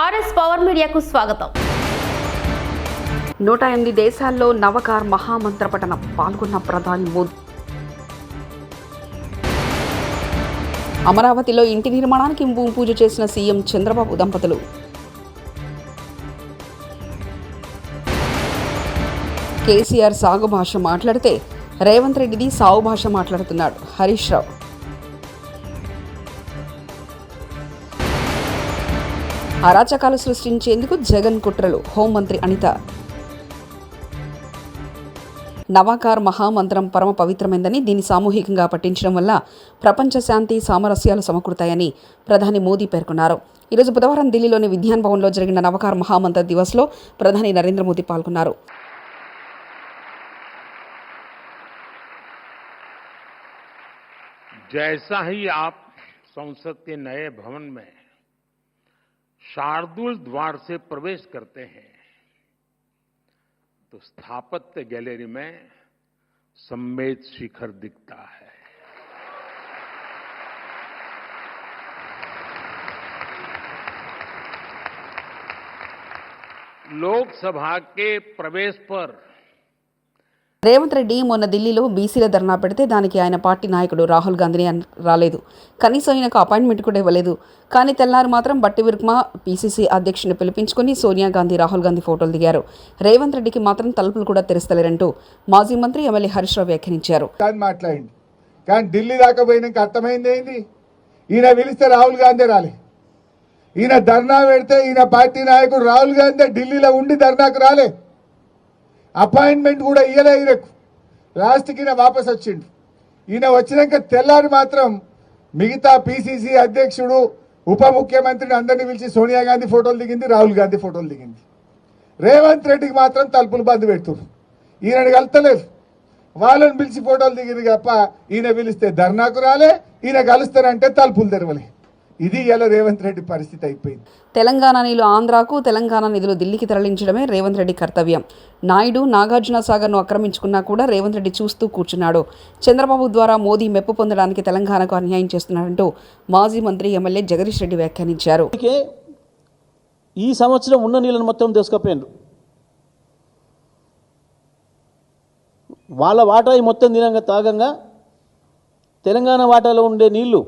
RS power మీడియాకు స్వాగతం. నూట ఎనిమిది దేశాల్లో నవకార్ మహామంత్ర పఠనం పాల్గొన్న ప్రధాని మోదీ. అమరావతిలో ఇంటి నిర్మాణానికి భూమి పూజ చేసిన సీఎం చంద్రబాబు దంపతులు. కేసీఆర్ సాగు భాష మాట్లాడితే రేవంత్ రెడ్డిది సాగు భాష మాట్లాడుతున్నాడు హరీష్ రావు. అరాచకాలు సృష్టించేందుకు జగన్ కుట్రలు హోంమంత్రి అనిత నవాకార్ మహామంత్రం పరమ పవిత్రమైందని దీన్ని సామూహికంగా పఠించడం వల్ల ప్రపంచ శాంతి సామరస్యాలు సమకూరుతాయని ప్రధాని మోదీ పేర్కొన్నారు ఈరోజు బుధవారం ఢిల్లీలోని విజ్ఞాన్ భవన్లో జరిగిన నవకార్ మహామంత్ర దివస్లో ప్రధాని నరేంద్ర మోదీ పాల్గొన్నారు जैसा ही आप संसद के नए भवन में शार्दुल द्वार से प्रवेश करते हैं तो स्थापत्य गैलरी में सम्मेद शिखर दिखता है। लोकसभा के प्रवेश पर రేవంత్ రెడ్డి మొన్న ఢిల్లీలో బీసీల ధర్నా పెడితే దానికి ఆయన పార్టీ నాయకుడు రాహుల్ గాంధీని రాలేదు. కనీసం ఆయనకు అపాయింట్మెంట్ కూడా ఇవ్వలేదు. కానీ తెల్లారు మాత్రం బట్టి విరుక్మ పీసీసీ అధ్యక్షుని పిలిపించుకుని సోనియా గాంధీ రాహుల్ గాంధీ ఫోటోలు దిగారు. రేవంత్ రెడ్డికి మాత్రం తలుపులు కూడా తెరుస్తలేరంటూ మాజీ మంత్రి ఎమ్మెల్యే హరీష్ రావు వ్యాఖ్యానించారు. మాట్లాడింది. కానీ ఢిల్లీ దాకా పోయినాక అర్థమైంది ఏంది? ఈయన పిలిస్తే రాహుల్ గాంధీ రాలే. ఈయన ధర్నా పెడితే ఈయన పార్టీ నాయకుడు రాహుల్ గాంధీ ఢిల్లీలో ఉండి ధర్నాకు రాలే. అపాయింట్మెంట్ కూడా ఇయ్యలే ఈయనకు. లాస్ట్కి ఈయన వాపస్ వచ్చిండు. ఈయన వచ్చినాక తెల్లారి మాత్రం మిగతా పిసిసి అధ్యక్షుడు ఉప ముఖ్యమంత్రిని అందరినీ పిలిచి సోనియా గాంధీ ఫోటోలు దిగింది రాహుల్ గాంధీ ఫోటోలు దిగింది. రేవంత్ రెడ్డికి మాత్రం తలుపులు బంద్ పెడుతున్నారు ఈయనని కలతలేరు వాళ్ళని పిలిచి ఫోటోలు దిగింది తప్ప ఈయన పిలిస్తే ధర్నాకు రాలే ఈయన కలుస్తారంటే తలుపులు తెరవలే. ఇది ఇలా రేవంత్ రెడ్డి పరిస్థితి అయిపోయింది. తెలంగాణ నీళ్ళు ఆంధ్రాకు తెలంగాణ నిధులు ఢిల్లీకి తరలించడమే రేవంత్ రెడ్డి కర్తవ్యం. నాయుడు నాగార్జున సాగర్ను ఆక్రమించుకున్నా కూడా రేవంత్ రెడ్డి చూస్తూ కూర్చున్నాడు. చంద్రబాబు ద్వారా మోదీ మెప్పు పొందడానికి తెలంగాణకు అన్యాయం చేస్తున్నాడంటూ మాజీ మంత్రి ఎమ్మెల్యే జగదీష్ రెడ్డి వ్యాఖ్యానించారు. ఈ సంవత్సరం ఉన్న నీళ్ళని మొత్తం తీసుకుపోయిండ్రు వాళ్ళ వాటా మొత్తం దినంగా తాగంగా తెలంగాణ వాటాలో ఉండే నీళ్ళు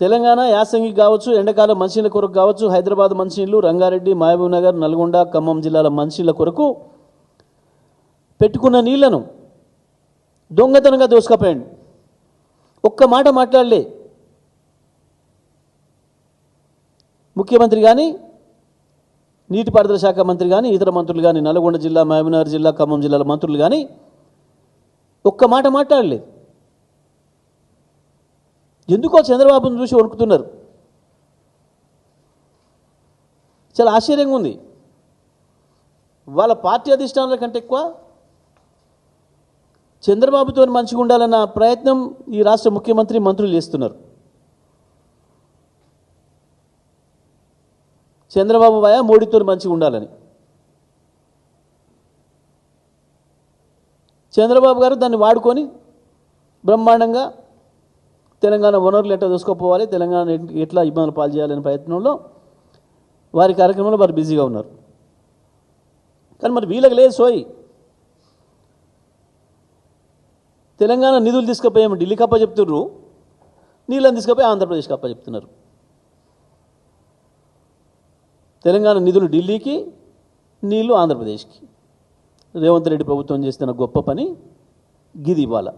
తెలంగాణ యాసంగి కావచ్చు ఎండాకాలం మంచినీళ్ళ కొరకు కావచ్చు హైదరాబాద్ మంచినీళ్ళు రంగారెడ్డి మహబూబ్ నగర్ నల్గొండ ఖమ్మం జిల్లాల మంచినీళ్ళ కొరకు పెట్టుకున్న నీళ్ళను దొంగతనంగా దోసుకపోయండి. ఒక్క మాట మాట్లాడలే. ముఖ్యమంత్రి కానీ నీటిపారుదల శాఖ మంత్రి కానీ ఇతర మంత్రులు కానీ నల్గొండ జిల్లా మహబూబ్నగర్ జిల్లా ఖమ్మం జిల్లాల మంత్రులు కానీ ఒక్క మాట మాట్లాడలేదు ఎందుకో చంద్రబాబును చూసి వణుకుతున్నారు. చాలా ఆశ్చర్యంగా ఉంది. వాళ్ళ పార్టీ అధిష్టానాల కంటే ఎక్కువ చంద్రబాబుతో మంచిగా ఉండాలన్న ప్రయత్నం ఈ రాష్ట్ర ముఖ్యమంత్రి మంత్రులు చేస్తున్నారు. చంద్రబాబు భయ మోడీతో మంచిగా ఉండాలని. చంద్రబాబు గారు దాన్ని వాడుకొని బ్రహ్మాండంగా తెలంగాణ వనరులు ఎట్లా దూసుకోపోవాలి తెలంగాణ ఎట్లా ఇబ్బందులు పాలు చేయాలనే ప్రయత్నంలో వారి కార్యక్రమంలో వారు బిజీగా ఉన్నారు. కానీ మరి వీళ్ళకి లేదు సోయి. తెలంగాణ నిధులు తీసుకుపోయాము ఢిల్లీకి అప్ప చెప్తున్నారు నీళ్ళని తీసుకుపోయి ఆంధ్రప్రదేశ్కి అప్ప చెప్తున్నారు. తెలంగాణ నిధులు ఢిల్లీకి నీళ్ళు ఆంధ్రప్రదేశ్కి. రేవంత్ రెడ్డి ప్రభుత్వం చేస్తున్న గొప్ప పని గిది ఇవాళ.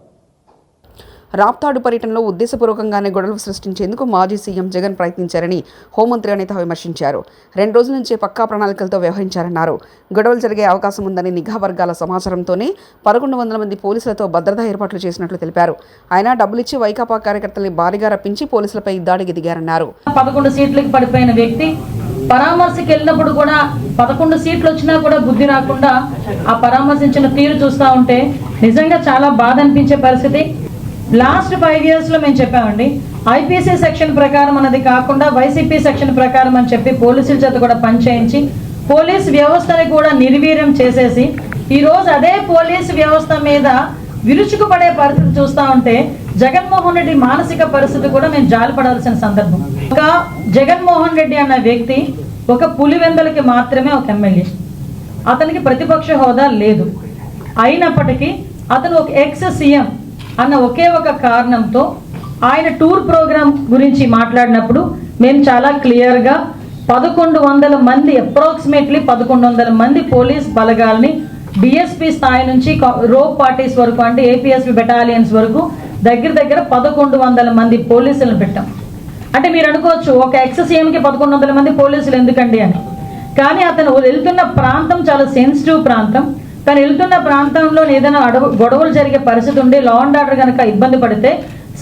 రాప్తాడు పర్యటనలో ఉద్దేశపూర్వకంగానే గొడవలు సృష్టించేందుకు మాజీ సీఎం జగన్ ప్రయత్నించారని హోంమంత్రి అనేత విమర్శించారు. రెండు రోజుల నుంచే పక్కా ప్రణాళికలతో వ్యవహరించారన్నారు. గొడవలు జరిగే అవకాశం ఉందని నిఘా వర్గాల సమాచారంతోనే పదకొండు వందల మంది పోలీసులతో భద్రతా ఏర్పాట్లు చేసినట్లు తెలిపారు. ఆయన డబ్బులిచ్చి వైకాపా కార్యకర్తల్ని భారీగా రప్పించి పోలీసులపై దాడికి దిగారన్నారు. పదకొండు సీట్లకి పడిపోయిన వ్యక్తి పరామర్శకి వెళ్ళినప్పుడు కూడా పదకొండు సీట్లు వచ్చినా కూడా బుద్ధి రాకుండా ఆ పరామర్శించిన తీరు చూస్తూ ఉంటే నిజంగా చాలా బాధ అనిపించే పరిస్థితి. లాస్ట్ ఫైవ్ ఇయర్స్లో మేము చెప్పామండి ఐపీసీ సెక్షన్ ప్రకారం అన్నది కాకుండా వైసీపీ సెక్షన్ ప్రకారం అని చెప్పి పోలీసుల చేత కూడా పనిచేయించి పోలీస్ వ్యవస్థని కూడా నిర్వీర్యం చేసేసి ఈరోజు అదే పోలీస్ వ్యవస్థ మీద విరుచుకుపడే పరిస్థితి చూస్తా ఉంటే జగన్మోహన్ రెడ్డి మానసిక పరిస్థితి కూడా మేము జాలిపడాల్సిన సందర్భం. ఒక జగన్మోహన్ రెడ్డి అన్న వ్యక్తి ఒక పులివెందలకి మాత్రమే ఒక ఎమ్మెల్యే. అతనికి ప్రతిపక్ష హోదా లేదు. అయినప్పటికీ అతను ఒక ఎక్స్ సీఎం. అన్న ఒకే ఒక కారణంతో ఆయన టూర్ ప్రోగ్రామ్ గురించి మాట్లాడినప్పుడు మేము చాలా క్లియర్గా పదకొండు వందల మంది అప్రాక్సిమేట్లీ పదకొండు వందల మంది పోలీస్ బలగాల్ని డిఎస్పీ స్థాయి నుంచి రోప్ పార్టీస్ వరకు అంటే ఏపీఎస్పి బెటాలియన్స్ వరకు దగ్గర దగ్గర పదకొండు వందల మంది పోలీసులను పెట్టాం. అంటే మీరు అనుకోవచ్చు ఒక ఎక్స్ సీఎంకి పదకొండు వందల మంది పోలీసులు ఎందుకండి అని. కానీ అతను వెళ్తున్న ప్రాంతం చాలా సెన్సిటివ్ ప్రాంతం. కానీ వెళ్తున్న ప్రాంతంలో ఏదైనా అడవు గొడవలు జరిగే పరిస్థితి ఉండి లా అండ్ ఆర్డర్ కనుక ఇబ్బంది పడితే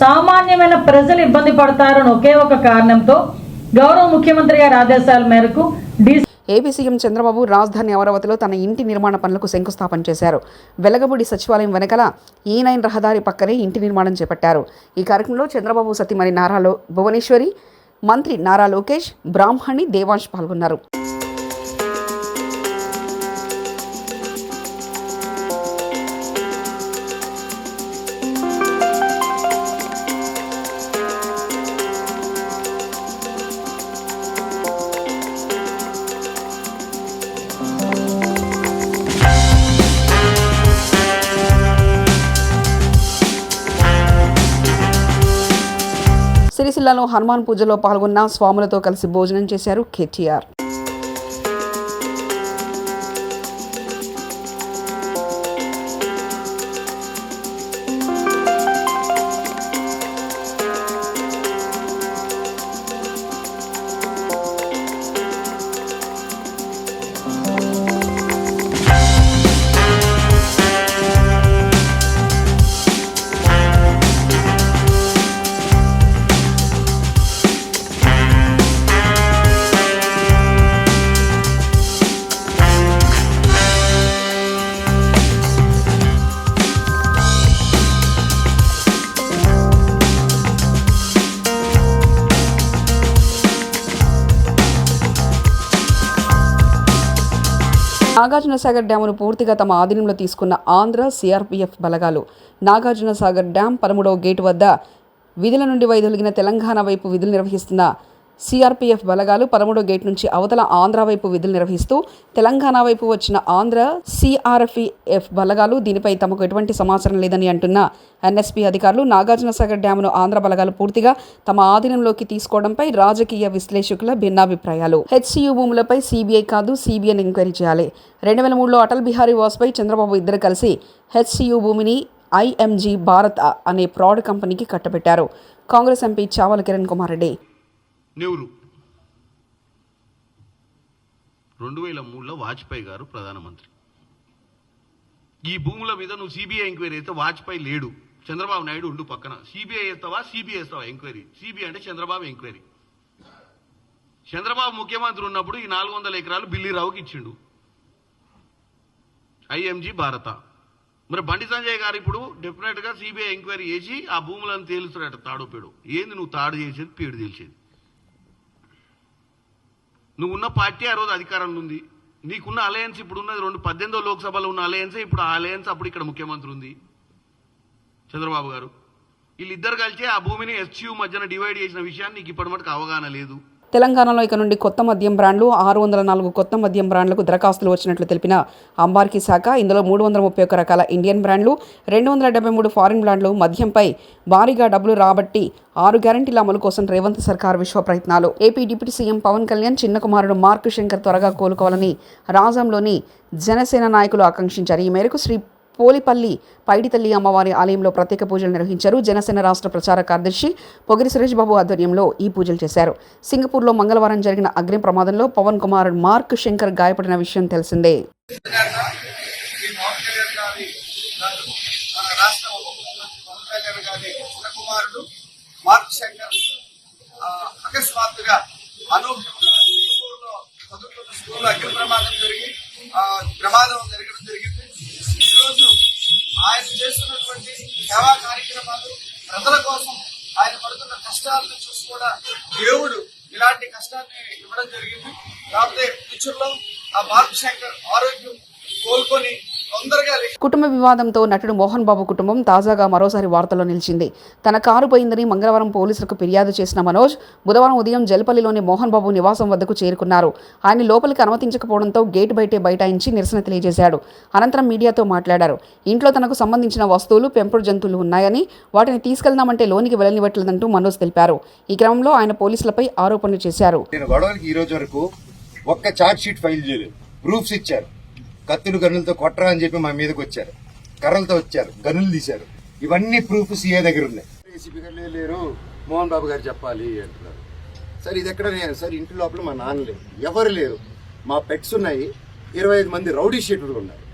సామాన్యమైన ప్రజలు ఇబ్బంది పడతారని ఒకే ఒక కారణంతో గౌరవ ముఖ్యమంత్రి గారి ఆదేశాల మేరకు ఏపీ సీఎం చంద్రబాబు రాజధాని అమరావతిలో తన ఇంటి నిర్మాణ పనులకు శంకుస్థాపన చేశారు. వెలగబుడి సచివాలయం వెనకల ఈ నైన్ రహదారి పక్కనే ఇంటి నిర్మాణం చేపట్టారు. ఈ కార్యక్రమంలో చంద్రబాబు సతీమణి నారాలో భువనేశ్వరి మంత్రి నారా లోకేష్ బ్రాహ్మణి దేవాంశ్ పాల్గొన్నారు. జిల్లాలో హనుమాన్ పూజలో పాల్గొన్న స్వాములతో కలిసి భోజనం చేశారు కేటీఆర్. నాగార్జునసాగర్ డ్యామును పూర్తిగా తమ ఆధీనంలో తీసుకున్న ఆంధ్ర సిఆర్పీఎఫ్ బలగాలు. నాగార్జునసాగర్ డ్యాం పదమూడవ గేటు వద్ద విధుల నుండి వైదొలిగిన తెలంగాణ వైపు విధులు నిర్వహిస్తున్న సిఆర్పీఎఫ్ బలగాలు పదమూడో గేట్ నుంచి అవతల ఆంధ్ర వైపు విధులు నిర్వహిస్తూ తెలంగాణ వైపు వచ్చిన ఆంధ్ర సిఆర్పీఎఫ్ బలగాలు దీనిపై తమకు ఎటువంటి సమాచారం లేదని అంటున్న ఎన్ఎస్పీ అధికారులు నాగార్జునసాగర్ డ్యామును ఆంధ్ర బలగాలు పూర్తిగా తమ ఆధీనంలోకి తీసుకోవడంపై రాజకీయ విశ్లేషకుల భిన్నాభిప్రాయాలు. హెచ్సియు భూములపై సీబీఐ కాదు సిబిఐని ఎంక్వైరీ చేయాలి. రెండు వేల మూడులో అటల్ బిహారీ వాజ్పేయి చంద్రబాబు ఇద్దరు కలిసి హెచ్సియు భూమిని ఐఎంజీ భారత్ అనే ప్రాడ్ కంపెనీకి కట్టబెట్టారు. కాంగ్రెస్ ఎంపీ చావల కిరణ్ కుమార్ రెడ్డి. నెహ్రూ. రెండు వేల మూడులో వాజ్పేయి గారు ప్రధానమంత్రి. ఈ భూముల మీద నువ్వు సిబిఐ ఎంక్వైరీ అయితే వాజ్పేయి లేడు. చంద్రబాబు నాయుడు ఉండు పక్కన. సిబిఐ వేస్తావా సిబిఐ వేస్తావా ఎంక్వైరీ? సిబిఐ అంటే చంద్రబాబు ఎంక్వైరీ. చంద్రబాబు ముఖ్యమంత్రి ఉన్నప్పుడు ఈ నాలుగు వందల ఎకరాలు బిల్లీరావుకి ఇచ్చిండు. ఐఎంజీ భారత. మరి బండి సంజయ్ గారు ఇప్పుడు డెఫినెట్గా సిబిఐ ఎంక్వైరీ చేసి ఆ భూములను తేలుస్తాడట తాడు పేడు ఏంది నువ్వు తాడు చేసేది పేడు తెలిసేది నువ్వు ఉన్న పార్టీ ఆ రోజు అధికారంలో ఉంది. నీకున్న అలయన్స్ ఇప్పుడు ఉన్నది. రెండు పద్దెనిమిదో లోక్సభలో ఉన్న అలయన్సే ఇప్పుడు ఆ అలయన్స్ అప్పుడు ఇక్కడ ముఖ్యమంత్రి ఉంది. చంద్రబాబు గారు. వీళ్ళిద్దరు కలిసి ఆ భూమిని ఎస్యూ మధ్యన డివైడ్ చేసిన విషయాన్ని నీకు ఇప్పటి మటుకు అవగాహన లేదు. తెలంగాణలో ఇక నుండి కొత్త మద్యం బ్రాండ్లు ఆరు వందల నాలుగు కొత్త మద్యం బ్రాండ్లకు దరఖాస్తులు వచ్చినట్లు తెలిపిన అంబార్కి శాఖ ఇందులో మూడు వందల ముప్పై ఒక్క రకాల ఇండియన్ బ్రాండ్లు రెండు వందల డెబ్బై మూడు ఫారిన్ బ్రాండ్లు మద్యంపై భారీగా డబ్బులు రాబట్టి ఆరు గ్యారంటీల అమలు కోసం రేవంత్ సర్కార్ విశ్వ ప్రయత్నాలు. AP deputy CM Pawan Kalyan చిన్న కుమారుడు మార్క్ శంకర్ త్వరగా కోలుకోవాలని రాజంలోని జనసేన నాయకులు ఆకాంక్షించారు. ఈ మేరకు శ్రీ పోలిపల్లి పైడితల్లి అమ్మవారి ఆలయంలో ప్రత్యేక పూజలు నిర్వహించారు. జనసేన రాష్ట్ర ప్రచార కార్యదర్శి పొగిరి సురేష్ బాబు ఆధ్వర్యంలో ఈ పూజలు చేశారు. సింగపూర్లో మంగళవారం జరిగిన అగ్ని ప్రమాదంలో పవన్ కుమార్ మార్క్ శంకర్ గాయపడిన విషయం తెలిసిందే. మార్క్ శంకర్ అకస్మాత్తుగా అనూహ్యంగా సింగపూర్లో చదువుతున్న స్కూల్లో అగ్ని ప్రమాదం జరిగి ప్రమాదం జరిగిన రోజు ఆయన చేస్తున్నటువంటి సేవా కార్యక్రమాలు ప్రజల కోసం ఆయన పడుతున్న కష్టాలను చూసి కూడా దేవుడు ఇలాంటి కష్టాన్ని ఇవ్వడం జరిగింది. కాకపోతే ఫ్యూచర్లో ఆ మార్క్ శంకర్ ఆరోగ్యం కోలుకొని తొందరగా కుటుంబ వివాదంతో నటుడు మోహన్ బాబు కుటుంబం తాజాగా మరోసారి వార్తల్లో నిలిచింది. తన కారు పోయిందని మంగళవారం పోలీసులకు ఫిర్యాదు చేసిన మనోజ్ బుధవారం ఉదయం జల్పల్లిలోని మోహన్ బాబు నివాసం వద్దకు చేరుకున్నారు. ఆయన లోపలికి అనుమతించకపోవడంతో గేట్ బయటే బైఠాయించి నిరసన తెలియజేశాడు. అనంతరం మీడియాతో మాట్లాడారు. ఇంట్లో తనకు సంబంధించిన వస్తువులు పెంపుడు జంతువులు ఉన్నాయని వాటిని తీసుకెళ్దామంటే లోనికి వెళ్ళనివ్వట్లేదంటూ మనోజ్ తెలిపారు. ఈ క్రమంలో ఆయన పోలీసులపై ఆరోపణలు చేశారు. నేను గొడవలకి ఈ రోజు వరకు ఒక్క చార్జ్ షీట్ ఫైల్ చేయలేదు. ప్రూఫ్స్ ఇచ్చారు. కత్తులు గనులతో కొట్టరా అని చెప్పి మా మీదకి వచ్చారు. కర్రలతో వచ్చారు. గనులు తీశారు. ఇవన్నీ ప్రూఫ్ సీఏ దగ్గర ఉన్నాయి. ఏసీపీ గారు లేరు. మోహన్ బాబు గారు చెప్పాలి అంటున్నారు. సార్ ఇది ఎక్కడ నేను సార్ ఇంటి లోపల మా నాన్న లేరు. ఎవరు లేరు. మా పెట్స్ ఉన్నాయి. ఇరవై ఐదు మంది రౌడీ షీటర్లు ఉన్నారు.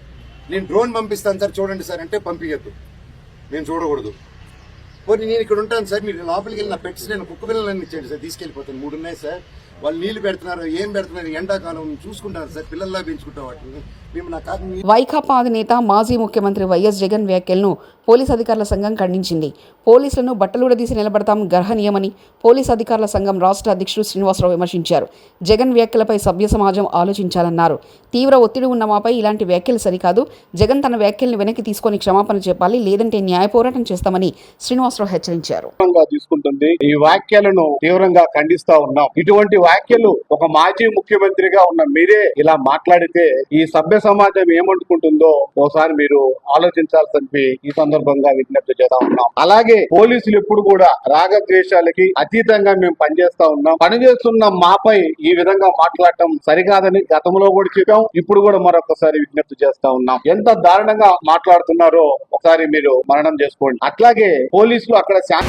నేను డ్రోన్ పంపిస్తాను సార్ చూడండి సార్ అంటే పంపించద్దు నేను చూడకూడదు. పోనీ నేను ఇక్కడ ఉంటాను సార్. మీరు లోపలికి వెళ్ళిన పెట్స్ నేను కుక్క పిల్లలన్నీ ఇచ్చేయండి సార్. తీసుకెళ్ళిపోతాను. మూడు ఉన్నాయి సార్. వాళ్ళు నీళ్ళు పెడుతున్నారు. ఏం పెడుతున్నారు? ఎండాకాలం చూసుకుంటాను సార్. పిల్లల్లా పెంచుకుంటాం వాటిని. వైకాపా అధినేత మాజీ ముఖ్యమంత్రి వైఎస్ జగన్ వ్యాఖ్యలను పోలీస్ అధికారుల సంఘం ఖండించింది. పోలీసులను బట్టలుడదీసి నిలబడతాం గర్హనీయమని పోలీస్ అధికారుల సంఘం రాష్ట్ర అధ్యక్షుడు శ్రీనివాసరావు విమర్శించారు. జగన్ వ్యాఖ్యలపై సభ్య సమాజం ఆలోచించాలన్నారు. తీవ్ర ఒత్తిడి ఉన్న మాపై ఇలాంటి వ్యాఖ్యలు సరికాదు. జగన్ తన వ్యాఖ్యల్ని వెనక్కి తీసుకొని క్షమాపణ చెప్పాలి లేదంటే న్యాయ పోరాటం చేస్తామని శ్రీనివాసరావు హెచ్చరించారు. తీసుకుంటుంది. ఈ వ్యాఖ్యలను తీవ్రంగా ఖండిస్తా ఉన్నాం. ఇటువంటి వ్యాఖ్యలు ఒక మాజీ ముఖ్యమంత్రిగా ఉన్న మీరే ఇలా మాట్లాడితే ఈ సభ్య సమాజం ఏమనుకుంటుందో ఒకసారి మీరు ఆలోచించాల్సింది ఈ సందర్భంగా విజ్ఞప్తి చేస్తా ఉన్నాం. అలాగే పోలీసులు ఎప్పుడు కూడా రాగద్వేషాలకి అతీతంగా మేము పనిచేస్తా ఉన్నాం. పనిచేస్తున్న మాపై ఈ విధంగా మాట్లాడటం సరికాదని గతంలో కూడా చెప్పాం. ఇప్పుడు కూడా మరొకసారి విజ్ఞప్తి చేస్తా ఉన్నాం. ఎంత దారుణంగా మాట్లాడుతున్నారో ఒకసారి మీరు మరణం చేసుకోండి. అట్లాగే పోలీసులు అక్కడ శా-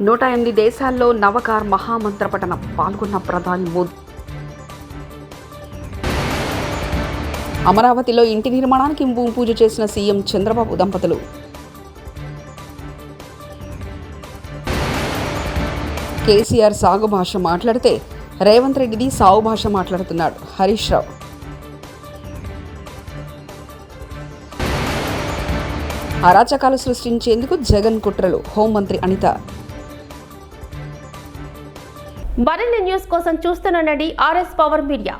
నూట ఎనిమిది దేశాల్లో నవకార్ మహామంత్ర పఠనం పాల్గొన్న ప్రధాని మోదీ. అమరావతిలో ఇంటి నిర్మాణానికి భూమి పూజ చేసిన సీఎం చంద్రబాబు దంపతులు. కేసీఆర్ సాగు భాష మాట్లాడితే రేవంత్ రెడ్డిది సాగు భాష మాట్లాడుతున్నాడు హరీష్ రావు. అరాచకాలు సృష్టించేందుకు జగన్ కుట్రలు హోంమంత్రి అనిత. మరిన్ని న్యూస్ కోసం చూస్తున్న నడి ఆర్ఎస్ పవర్ మీడియా.